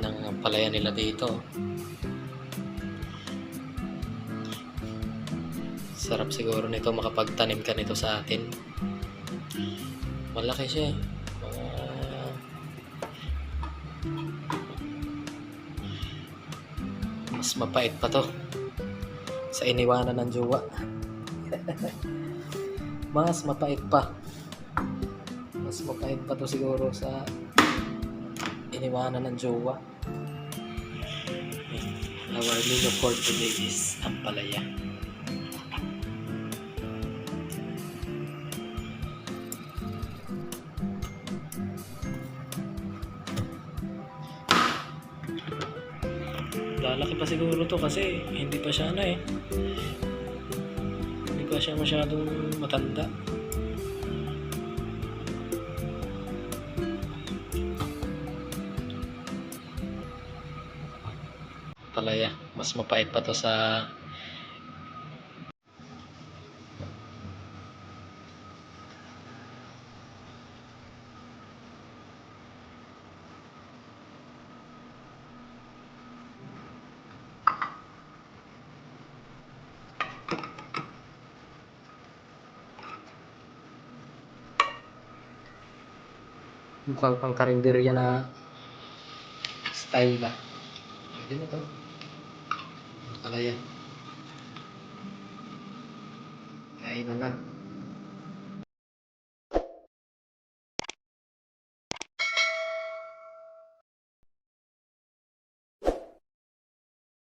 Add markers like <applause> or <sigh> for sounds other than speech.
laki ng palaya nila dito. Sarap siguro nito makapagtanim ka nito sa atin. Malaki siya eh. Mga- Mas mapait pa to. Sa iniwanan ng jowa. <laughs> Mas mapait pa. Mas mapait pa to siguro sa iniwanan ng jowa. Our menu for today is ampalaya. Lalaki pa siguro to kasi hindi pa siya ano eh. Hindi pa siya masyadong matanda. Palaya, mas mapait pa to sa mukhang pang karinderya na style ba. Pwede na to. Palaya. Kain na.